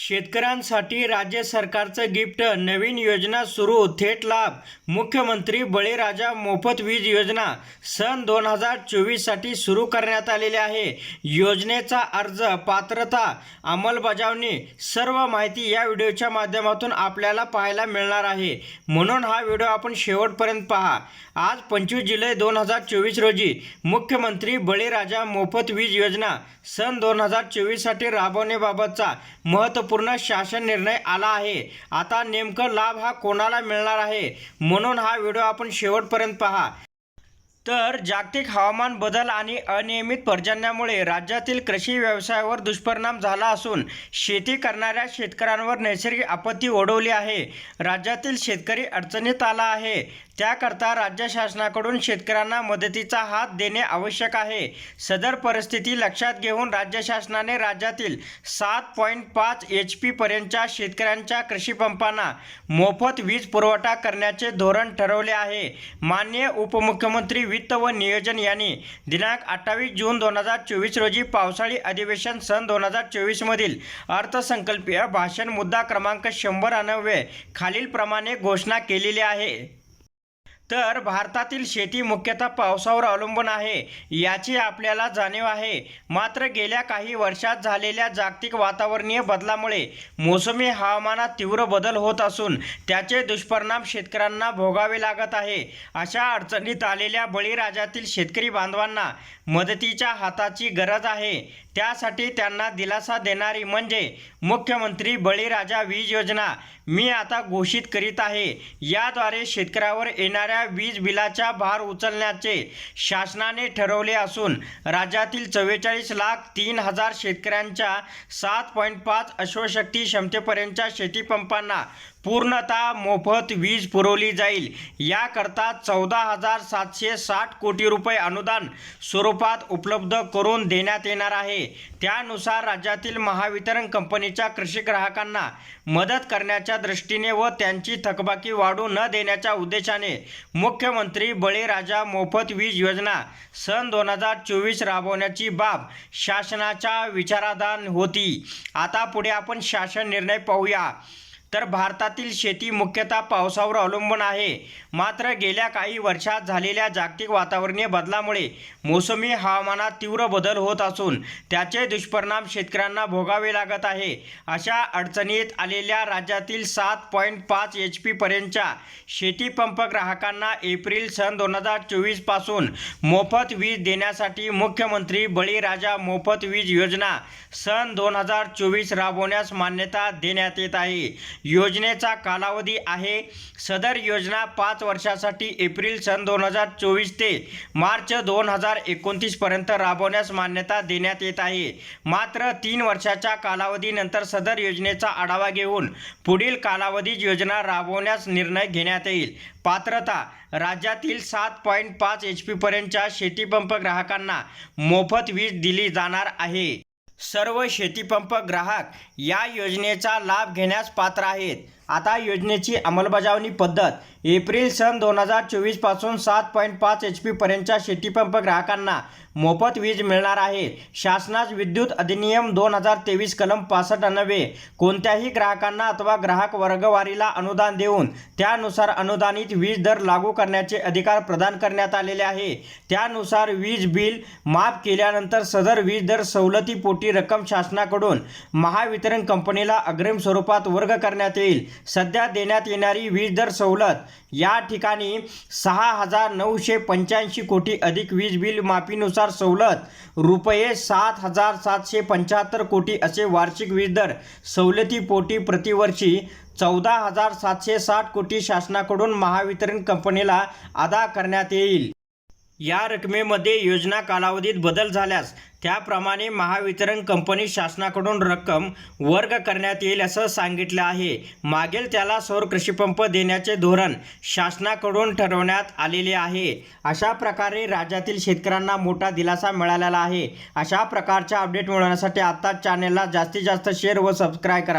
शेतकऱ्यांसाठी राज्य सरकारचं गिफ्ट नवीन योजना सुरू थेट लाभ. मुख्यमंत्री बळीराजा मोफत वीज योजना सन दोन हजार चोवीससाठी सुरू करण्यात आलेली आहे. योजनेचा अर्ज पात्रता अंमलबजावणी सर्व माहिती या व्हिडिओच्या माध्यमातून आपल्याला पाहायला मिळणार आहे. म्हणून हा व्हिडिओ आपण शेवटपर्यंत पहा. आज पंचवीस जुलै दोन हजार चोवीस रोजी मुख्यमंत्री बळीराजा मोफत वीज योजना सन दोन हजार चोवीससाठी राबवण्याबाबतचा महत्त्व महत्त्वपूर्ण शासन निर्णय आला आहे. आता नेमकं लाभ हा कोणाला मिळणार आहे? म्हणून हा व्हिडिओ आपण शेवटपर्यंत पहा. तर जागतिक हवामान बदल आणि अनियमित पर्जन्यामुळे राज्यातील कृषी व्यवसायावर दुष्परिणाम झाला असून शेती करणाऱ्या शेतकऱ्यांवर नैसर्गिक आपत्ती ओढवली आहे. राज्यातील शेतकरी अडचणीत आला आहे. त्याकरता राज्य शासनाकडून शेतकऱ्यांना मदतीचा हात देणे आवश्यक आहे. सदर परिस्थिती लक्षात घेऊन राज्य शासनाने राज्यातील सात पॉईंट पाच एच पी पर्यंतच्या शेतकऱ्यांच्या कृषीपंपांना मोफत वीज पुरवठा करण्याचे धोरण ठरवले आहे. माननीय उपमुख्यमंत्री वित्त व नियोजन यांनी दिनांक अठ्ठावीस जून दोन हजार चोवीस रोजी पावसाळी अधिवेशन सन दोन हजार चोवीसमधील अर्थसंकल्पीय भाषण मुद्दा क्रमांक शंभर अनव्वे खालीलप्रमाणे घोषणा केलेली आहे. तर भारतातील शेती मुख्यतः पावसावर अवलंबून आहे. याची आपल्याला जाणीव आहे. मात्र गेल्या काही वर्षात झालेल्या जागतिक वातावरणीय बदलामुळे मोसमी हवामानात तीव्र बदल होत असून त्याचे दुष्परिणाम शेतकऱ्यांना भोगावे लागत आहे. अशा अडचणीत आलेल्या बळीराजातील शेतकरी बांधवांना मदतीच्या हाताची गरज आहे. त्यासाठी त्यांना दिलासा देणारी म्हणजे मुख्यमंत्री बळीराजा वीज योजना मी आता घोषित करीत आहे. याद्वारे शेतकऱ्यावर येणाऱ्या वीज बिलाचा भार उचलण्याचे शासनाने ठरवले असून राज्यातील चव्वेचाळीस लाख तीन हजार शेतकऱ्यांच्या सात पॉईंट पाच अश्वशक्ती क्षमतेपर्यंतच्या शेतीपंपांना पूर्णतः मोफत वीज पुरवली जाईल. याकरता चौदा हजार सातशे साठ कोटी रुपये अनुदान स्वरूपात उपलब्ध करून देण्यात येणार आहे. त्यानुसार राज्यातील महावितरण कंपनीच्या कृषी ग्राहकांना मदत करण्याच्या दृष्टीने व त्यांची थकबाकी वाढू न देण्याच्या उद्देशाने मुख्यमंत्री बळीराजा मोफत वीज योजना सन दोन हजार चोवीस राबवण्याची बाब शासनाच्या विचाराधान होती. आता पुढे आपण शासन निर्णय पाहूया. तर भारतातील शेती मुख्यतः पावसावर अवलंबून आहे. मात्र गेल्या काही वर्षात झालेल्या जागतिक वातावरणीय बदलामुळे मोसमी हवामानात तीव्र बदल होत असून त्याचे दुष्परिणाम शेतकऱ्यांना भोगावे लागत आहे. अशा अडचणीत आलेल्या राज्यातील सात पॉईंट पाच एच पी पर्यंतच्या शेतीपंप ग्राहकांना एप्रिल सन दोन हजार चोवीसपासून मोफत वीज देण्यासाठी मुख्यमंत्री बळीराजा मोफत वीज योजना सन दोन हजार चोवीस राबवण्यास मान्यता देण्यात येत आहे. योजनेचा कालावधी आहे. सदर योजना पाच वर्षासाठी एप्रिल सन दोन हजार चोवीस ते मार्च दोन हजार एकोणतीसपर्यंत राबवण्यास मान्यता देण्यात येत आहे. मात्र तीन वर्षाच्या कालावधीनंतर सदर योजनेचा आढावा घेऊन पुढील कालावधीत योजना राबवण्यास निर्णय घेण्यात येईल. पात्रता राज्यातील सात पॉईंट पाच एच पीपर्यंतच्या शेतीपंप ग्राहकांना मोफत वीज दिली जाणार आहे. सर्व शेतीपंप ग्राहक या योजनेचा लाभ घेण्यास पात्र आहेत. आता योजनेची अंमलबजावणी पद्धत. एप्रिल सन दोन हजार चोवीसपासून सात पॉईंट पाच एच पीपर्यंतच्या शेतीपंप ग्राहकांना मोफत वीज मिळणार आहे. शासनास विद्युत अधिनियम दोन हजार तेवीस कलम पासष्ट अन्वये कोणत्याही ग्राहकांना अथवा ग्राहक वर्गवारीला अनुदान देऊन त्यानुसार अनुदानित वीज दर लागू करण्याचे अधिकार प्रदान करण्यात आलेले आहे. त्यानुसार वीज बिल माफ केल्यानंतर सदर वीज दर सवलतीपोटी रक्कम शासनाकडून महावितरण कंपनीला अग्रिम स्वरूपात वर्ग करण्यात येईल. सध्या देण्यात येणारी वीज दर सवलत या ठिकाणी सहा हजार नऊशे पंच्याऐंशी कोटी अधिक वीज बिल माफीनुसार सवलत रुपये सात हजार सातशे पंच्याहत्तर कोटी असे वार्षिक वीज दर सवलतीपोटी प्रतिवर्षी चौदा हजार सातशे साठ कोटी शासनाकडून महावितरण कंपनीला अदा करण्यात येईल. या रकमेमध्ये योजना कालावधीत बदल झाल्यास त्याप्रमाणे महावितरण कंपनी शासनाकडून रक्कम वर्ग करण्यात येईल असं सांगितलं आहे. मागील त्याला सौर कृषीपंप देण्याचे धोरण शासनाकडून ठरवण्यात आलेले आहे. अशा प्रकारे राज्यातील शेतकऱ्यांना मोठा दिलासा मिळालेला आहे. अशा प्रकारच्या अपडेट मिळवण्यासाठी आत्ताच चॅनेलला जास्तीत जास्त शेअर व सबस्क्राईब करा.